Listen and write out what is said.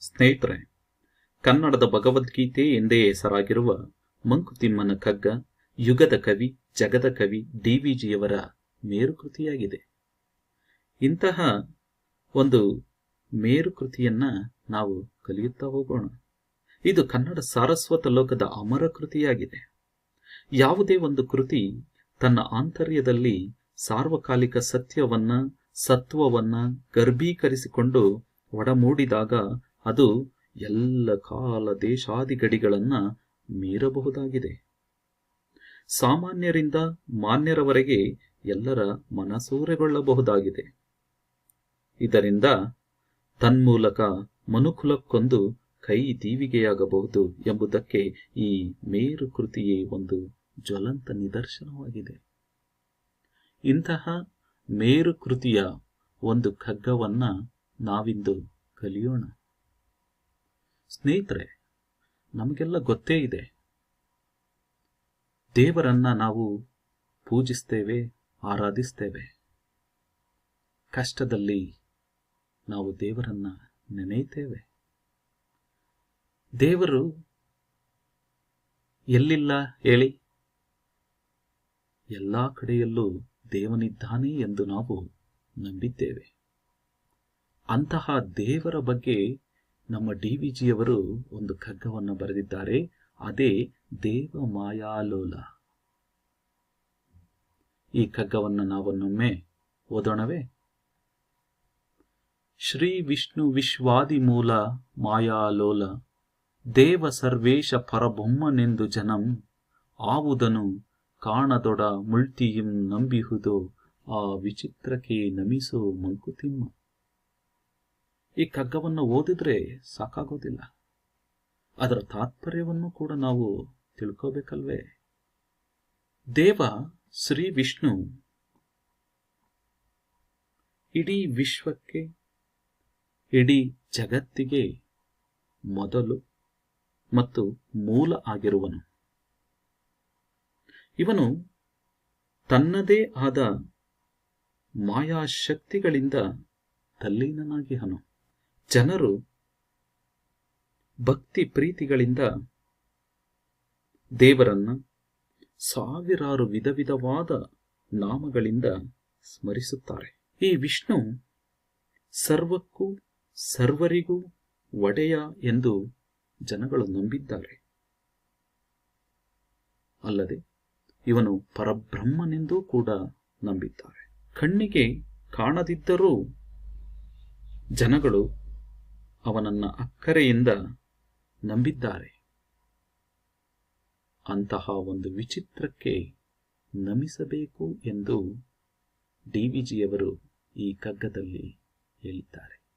ಸ್ನೇಹಿತರೆ, ಕನ್ನಡದ ಭಗವದ್ಗೀತೆ ಎಂದೇ ಹೆಸರಾಗಿರುವ ಮಂಕುತಿಮ್ಮನ ಕಗ್ಗ ಯುಗದ ಕವಿ, ಜಗದ ಕವಿ ಡಿ ವಿ ಜಿಯವರ ಮೇರುಕೃತಿಯಾಗಿದೆ. ಇಂತಹ ಒಂದು ಮೇರುಕೃತಿಯನ್ನ ನಾವು ಕಲಿಯುತ್ತಾ ಹೋಗೋಣ. ಇದು ಕನ್ನಡ ಸಾರಸ್ವತ ಲೋಕದ ಅಮರ ಕೃತಿಯಾಗಿದೆ. ಯಾವುದೇ ಒಂದು ಕೃತಿ ತನ್ನ ಆಂತರ್ಯದಲ್ಲಿ ಸಾರ್ವಕಾಲಿಕ ಸತ್ಯವನ್ನ, ಸತ್ವವನ್ನ ಗರ್ಭೀಕರಿಸಿಕೊಂಡು ಒಡಮೂಡಿದಾಗ ಅದು ಎಲ್ಲ ಕಾಲ ದೇಶಾದಿ ಗಡಿಗಳನ್ನು ಮೀರಬಹುದಾಗಿದೆ. ಸಾಮಾನ್ಯರಿಂದ ಮಾನ್ಯರವರೆಗೆ ಎಲ್ಲರ ಮನಸೂರೆಗೊಳ್ಳಬಹುದಾಗಿದೆ. ಇದರಿಂದ ತನ್ಮೂಲಕ ಮನುಕುಲಕ್ಕೊಂದು ಕೈ ದೀವಿಗೆಯಾಗಬಹುದು ಎಂಬುದಕ್ಕೆ ಈ ಮೇರು ಕೃತಿಯೇ ಒಂದು ಜ್ವಲಂತ ನಿದರ್ಶನವಾಗಿದೆ. ಇಂತಹ ಮೇರು ಕೃತಿಯ ಒಂದು ಕಗ್ಗವನ್ನ ನಾವಿಂದು ಕಲಿಯೋಣ. ಸ್ನೇಹಿತರೆ, ನಮಗೆಲ್ಲ ಗೊತ್ತೇ ಇದೆ. ದೇವರನ್ನ ನಾವು ಪೂಜಿಸ್ತೇವೆ, ಆರಾಧಿಸ್ತೇವೆ. ಕಷ್ಟದಲ್ಲಿ ನಾವು ದೇವರನ್ನ ನೆನೆಯುತ್ತೇವೆ. ದೇವರು ಎಲ್ಲಿಲ್ಲ ಹೇಳಿ? ಎಲ್ಲ ಕಡೆಯಲ್ಲೂ ದೇವನಿದ್ದಾನೆ ಎಂದು ನಾವು ನಂಬಿದ್ದೇವೆ. ಅಂತಹ ದೇವರ ಬಗ್ಗೆ ನಮ್ಮ ಡಿ ವಿ ಜಿಯವರು ಒಂದು ಕಗ್ಗವನ್ನು ಬರೆದಿದ್ದಾರೆ. ಅದೇ ದೇವ ಮಾಯಾಲೋಲ ಈ ಕಗ್ಗವನ್ನು ನಾವನ್ನೊಮ್ಮೆ ಓದೋಣವೇ? ಶ್ರೀ ವಿಷ್ಣು ವಿಶ್ವಾದಿ ಮೂಲ ಮಾಯಾಲೋಲ. ದೇವ ಸರ್ವೇಶ ಪರಬೊಮ್ಮನೆಂದು ಜನಂ. ಆವುದನು ಕಾಣದೊಡ ಮುಳ್ತಿಯಂ ನಂಬಿಹುದೋ. ಆ ವಿಚಿತ್ರಕ್ಕೆ ನಮಿಸೋ ಮಂಕುತಿಮ್ಮ. ಈ ಕಗ್ಗವನ್ನು ಓದಿದ್ರೆ ಸಾಕಾಗೋದಿಲ್ಲ. ಅದರ ತಾತ್ಪರ್ಯವನ್ನು ಕೂಡ ನಾವು ತಿಳ್ಕೋಬೇಕಲ್ವೇ? ದೇವ ಶ್ರೀ ವಿಷ್ಣು ಇಡೀ ವಿಶ್ವಕ್ಕೆ, ಇಡೀ ಜಗತ್ತಿಗೆ ಮೊದಲು ಮತ್ತು ಮೂಲ ಆಗಿರುವನು. ಇವನು ತನ್ನದೇ ಆದ ಮಾಯಾಶಕ್ತಿಗಳಿಂದ ತಲ್ಲೀನನಾಗಿಹನು ಜನರು ಭಕ್ತಿ ಪ್ರೀತಿಗಳಿಂದ ದೇವರನ್ನ ಸಾವಿರಾರು ವಿಧ ವಿಧವಾದ ನಾಮಗಳಿಂದ ಸ್ಮರಿಸುತ್ತಾರೆ. ಈ ವಿಷ್ಣು ಸರ್ವಕ್ಕೂ ಸರ್ವರಿಗೂ ಒಡೆಯ ಎಂದು ಜನಗಳು ನಂಬಿದ್ದಾರೆ. ಅಲ್ಲದೆ ಇವನು ಪರಬ್ರಹ್ಮನೆಂದೂ ಕೂಡ ನಂಬಿದ್ದಾರೆ. ಕಣ್ಣಿಗೆ ಕಾಣದಿದ್ದರೂ ಜನಗಳು ಅವನನ್ನ ಅಕ್ಕರೆಯಿಂದ ನಂಬಿದ್ದಾರೆ. ಅಂತಹ ಒಂದು ವಿಚಿತ್ರಕ್ಕೆ ನಮಿಸಬೇಕು ಎಂದು ಡಿವಿಜಿಯವರು ಈ ಕಗ್ಗದಲ್ಲಿ ಹೇಳಿದ್ದಾರೆ.